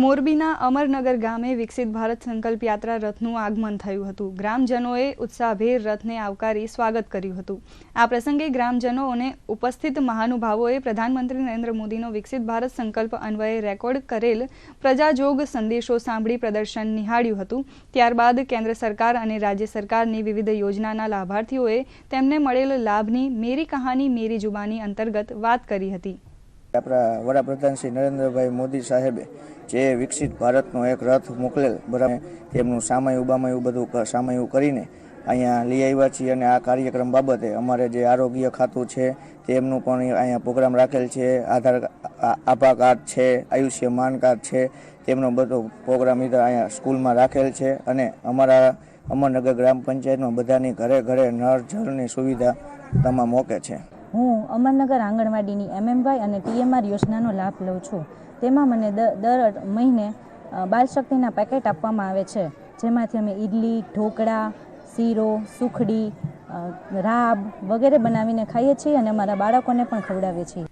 મોરબીના અમરનગર ગામે વિકસિત ભારત સંકલ્પ યાત્રા રથનું આગમન થયું હતું. ગ્રામજનોએ ઉત્સાહભેર રથને આવકારી સ્વાગત કર્યું હતું. આ પ્રસંગે ગ્રામજનો અને ઉપસ્થિત મહાનુભાવોએ પ્રધાનમંત્રી નરેન્દ્ર મોદીનો વિકસિત ભારત સંકલ્પ અન્વયે રેકોર્ડ કરેલ પ્રજાજોગ સંદેશો સાંભળી પ્રદર્શન નિહાળ્યું હતું. ત્યારબાદ કેન્દ્ર સરકાર અને રાજ્ય સરકારની વિવિધ યોજનાના લાભાર્થીઓએ તેમને મળેલ લાભની મેરી કહાની, મેરી જુબાની અંતર્ગત વાત કરી હતી. આપણા વડાપ્રધાન શ્રી નરેન્દ્રભાઈ મોદી સાહેબે જે વિકસિત ભારતનો એક રથ મોકલેલ, બરાબર? તેમનું સામયું બામયું બધું સામયું કરીને અહીંયા લઈ આવ્યા છીએ અને આ કાર્યક્રમ બાબતે અમારે જે આરોગ્ય ખાતું છે, તેમનું પણ અહીંયા પ્રોગ્રામ રાખેલ છે, આધાર આભા કાર્ડ છે, આયુષ્યમાન કાર્ડ છે, તેમનો બધો પ્રોગ્રામ અહીંયા સ્કૂલમાં રાખેલ છે અને અમારા અમરનગર ગ્રામ પંચાયતમાં બધાની ઘરે ઘરે નળ, જળની સુવિધા તમામ મોકે છે. હું અમરનગર આંગણવાડીની એમએમવાય અને ટીએમઆર યોજનાનો લાભ લઉં છું. તેમાં મને દર મહિને બાલશક્તિના પેકેટ આપવામાં આવે છે. જેમાંથી અમે ઇડલી ઢોકળા, શીરો, સુખડી રાબ વગેરે બનાવીને ખાઈએ છીએ અને અમારા બાળકોને પણ ખવડાવીએ છીએ.